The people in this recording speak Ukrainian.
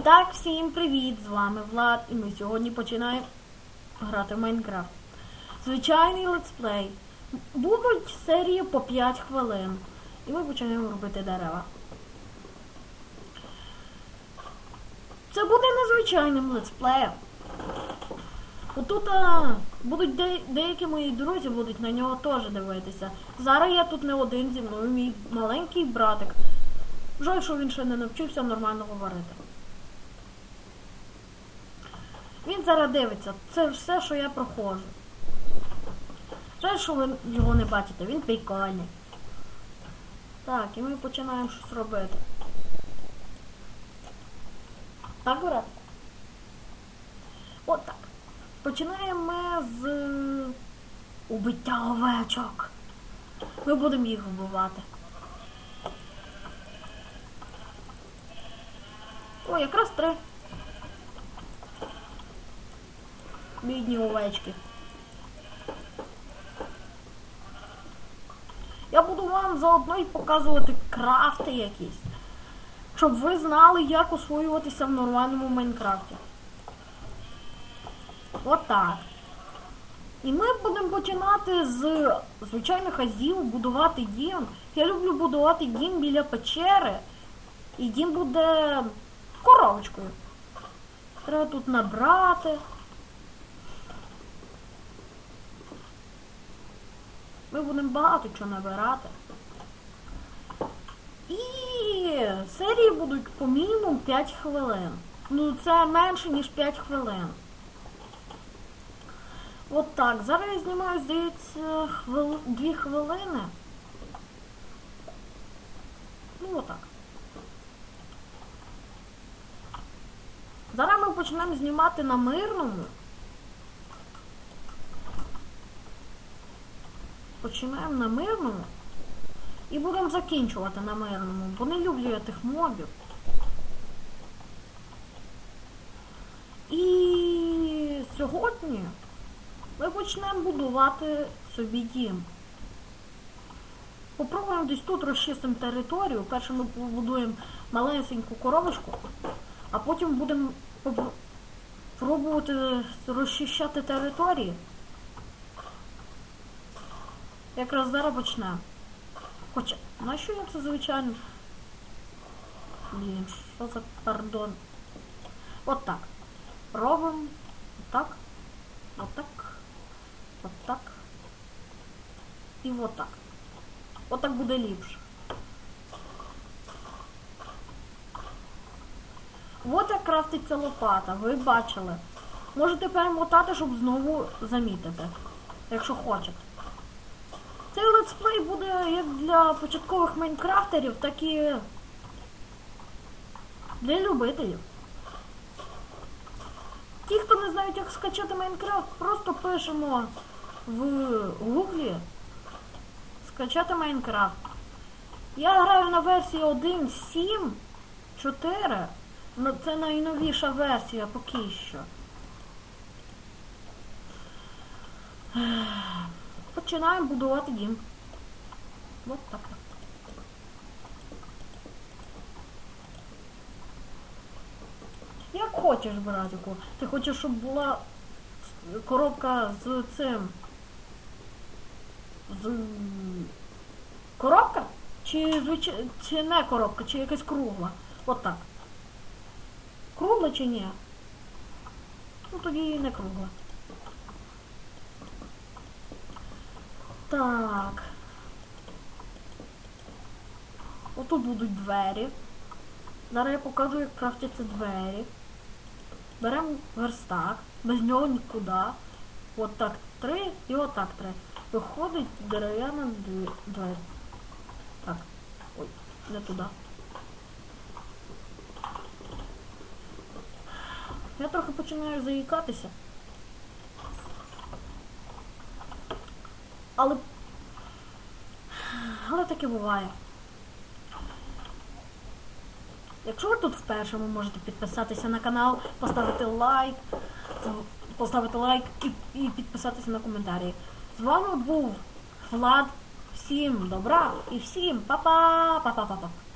І всім привіт! З вами Влад, і ми сьогодні починаємо грати в Майнкрафт. Звичайний летсплей. Будуть серії по 5 хвилин. І ми починаємо робити дерева. Це буде незвичайним летсплеєм. Отут а, будуть де- деякі мої друзі будуть на нього теж дивитися. Зараз я тут не один зі мною, мій маленький братик. Жаль, що він ще не навчився нормально говорити. Він зараз дивиться. Це все, що я проходжу. Жаль, що ви його не бачите, він прикольний. Так, і ми починаємо щось робити. Так, брат? От так. Починаємо ми з е, убиття овечок. Ми будемо їх вбивати. О, якраз три. Бідні овечки. Я буду вам заодно і показувати крафти якісь. Щоб ви знали, як освоюватися в нормальному Майнкрафті. Отак. І ми будемо починати з звичайних азів, будувати дім. Я люблю будувати дім біля печери. І дім буде коробочкою. Треба тут набрати. Ми будемо багато чого набирати. І серії будуть по мінімум 5 хвилин. Ну, це менше, ніж 5 хвилин. От так. Зараз я знімаю, здається, хвили... 2 хвилини. Ну, отак. Зараз ми почнемо знімати на мирному. Починаємо на мирному. І будемо закінчувати на мирному, бо не люблю я тих мобів. І сьогодні ми почнемо будувати собі дім. Попробуємо десь тут розчистимо територію. Перше ми побудуємо малесеньку коробочку, а потім будемо пробувати розчищати території. Якраз зараз почнемо. Хоча, на що я це звичайно? Блін, що за пардон? От так. Робимо. Отак. Отак. Отак. І отак. Отак буде ліпше. От як крафтиться лопата, ви бачили. Можете перемотати, щоб знову замітити, якщо хочете. Цей летсплей буде як для початкових майнкрафтерів, так і для любителів. Ті, хто не знають, як скачати Майнкрафт, просто пишемо в гуглі скачати Майнкрафт. Я граю на версії 1.7.4. Ну, Це найновіша версія поки що. Починаємо будувати дім. От так. Як хочеш, братику. Ти хочеш, щоб була коробка з цим. З... Коробка? Чи звич... чи не коробка, чи якась кругла. От так. Кругла чи ні? Ну тоді не кругла. Так. Отут будуть двері. Зараз я покажу, як крафтяться двері. Беремо верстак, без нього нікуди. От так три і отак три. Виходить дерев'яна двері. Так. Ой, не туди. Я трохи починаю заїкатися. Але. Але таке буває. Якщо ви тут вперше, ви можете підписатися на канал, поставити лайк, поставити лайк і, і підписатися на коментарі. З вами був Влад. Всім добра і всім па-па, па-па-па-па.